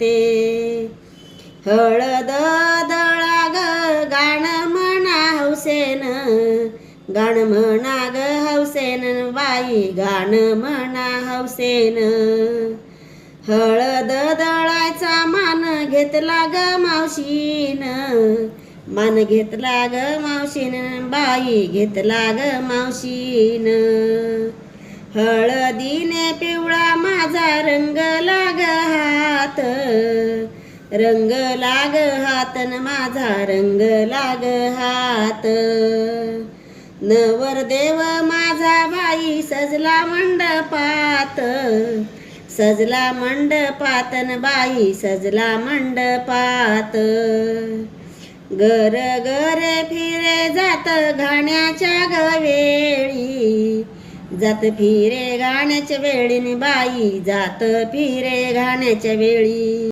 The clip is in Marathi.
ते. हळद दळा ग गाण म्हणा हौसेन. गाण म्हणा ग हौसेन बाई गाण म्हणा हौसेन. हळद दळायचा मान घेतला ग मावशीन. मान घेतला ग मावशीन बाई घेतला ग मावशीन. हळदीने पिवळा माझा रंगला हात रंग लाग हात न माझा रंग लाग हात. नवरदेव माझा बाई सजला मंडपात सजला मंडपातन बाई सजला मंडपात. गर गर फिरे जात घाण्याच्या गवे जात फिरे गाण्याच्या वेळीने बाई जात फिरे गाण्याच्या वेळी.